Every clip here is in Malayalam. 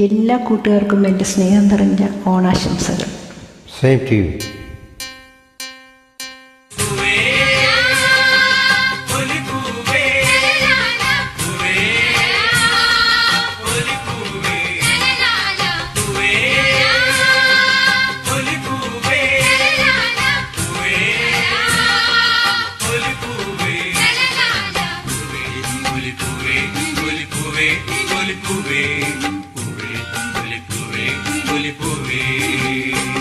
എല്ലാ കൂട്ടുകാർക്കും എന്റെ സ്നേഹം നിറഞ്ഞ ഓണാശംസകൾ. Same to you Puri, Puri,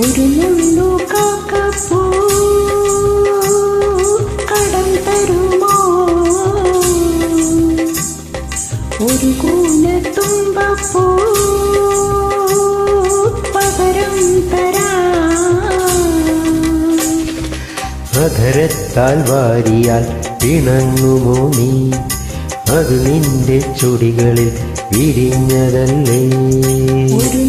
ഒരു നുള്ളു കാക്കപ്പൂ കടം തരുമോ? ഒരു കൂന തുമ്പപ്പൂ പകരം തരാ. അധരത്താൽ വാരിയാൽ പിണങ്ങുമോ നീ? അത് നിന്റെ ചുടികളിൽ വിരിഞ്ഞതല്ലേ? ഒരു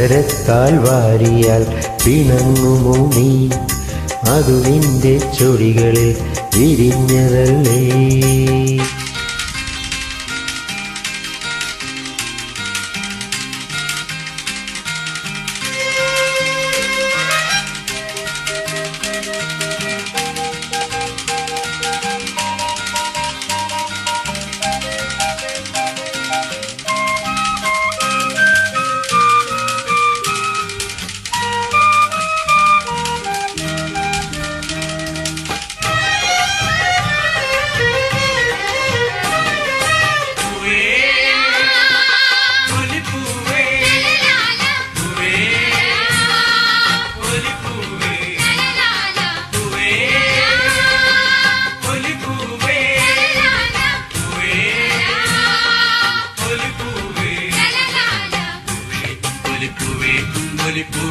അധരത്താൽ വാരിയാൽ പിണങ്ങുമോ നീ? അത് ചുടികളിൽ വിരിഞ്ഞതല്ലേ?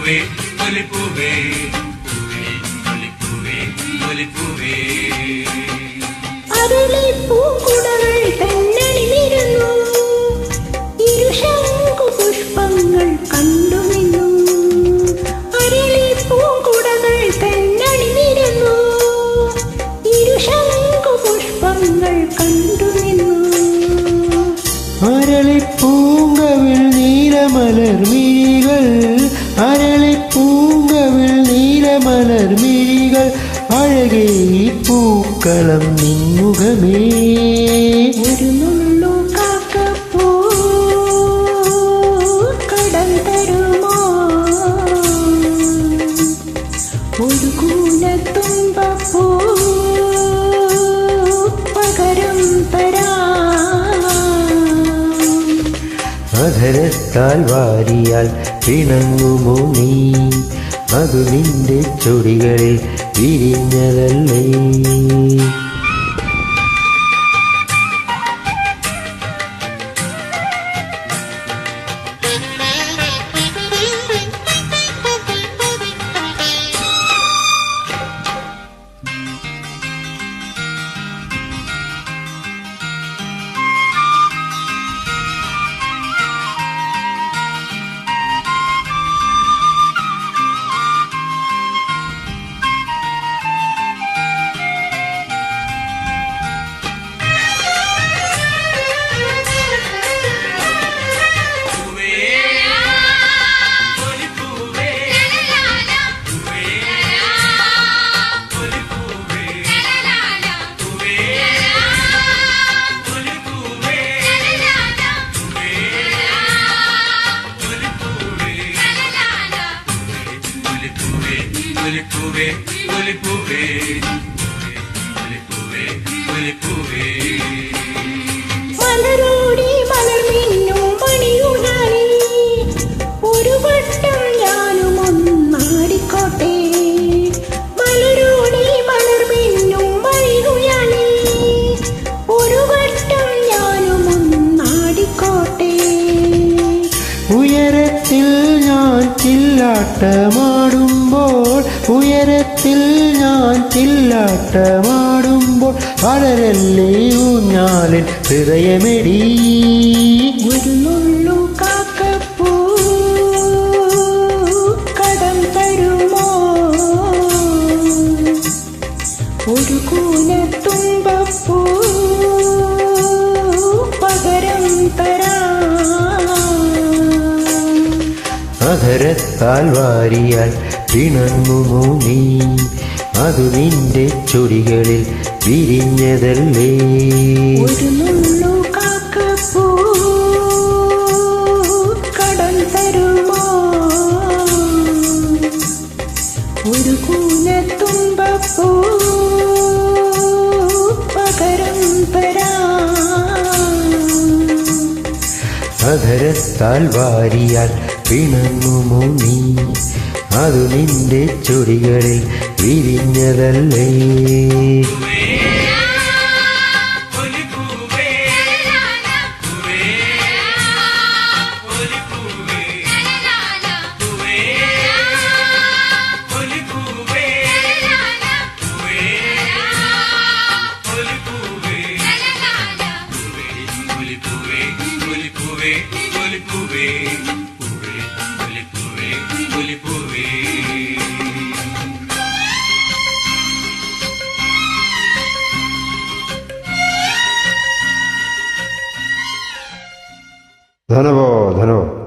ഒലിപ്പൂവേ ഒലിപ്പൂവേ ഒലിപ്പൂവേ ഒലിപ്പൂവേ അരളിപ്പൂക്കുടകൾ തന്നണിനിരുന്നു പൂക്കളം നിന്നുകമേ ഒരു നുള്ളു കാക്കപ്പൂ കടം തരുമോ? ഒരു കൂനത്തുമ്പപ്പൂ പകരം തരാ. അധരത്താൽ വാരിയാൽ പിണങ്ങുമോ നീ? അത് നിന്റെ ചൊടികളിൽ വിരിഞ്ഞതല്ലേ? ഒലിപ്പൂവേ ഒലിപ്പൂവേ. ഒലിപ്പൂവേ ഒലിപ്പൂവേ. മലരോടി മലർമിന്നും മണിയുണാളി ഒരു വട്ടം ഞാനും ഒന്നാടിക്കോട്ടെ. മലരോടി മലർമിന്നും മണിയുണാളി ഒരു വട്ടം ഞാനും ഒന്നാടിക്കോട്ടെ. ഉയരത്തിൽ ഞാൻ ചില്ലാട്ടമാടും ചില്ലാട്ടമാടുമ്പോൾ വളരല്ലേ ഊഞ്ഞാലിൻ ഹൃദയമെടി. ഒരു നുള്ളു കാക്കപ്പൂ കടം തരുമോ? ഒരു കൂനത്തുമ്പപ്പൂ പകരം തരാം. അധരത്താൽ വാരിയാൽ പിണങ്ങുമോ നീ? അത് നിന്റെ ചൊടികളിൽ വിരിഞ്ഞതല്ലേ? ഒരു കൂനത്തുമ്പപ്പൂ പകരം തരാം. അധരത്താൽ വാരിയാൽ പിണങ്ങുമോ നീ? അത് നിന്റെ ചൊടികളിൽ വിരിഞ്ഞതല്ലേ? धन्यवाद धन्यवाद।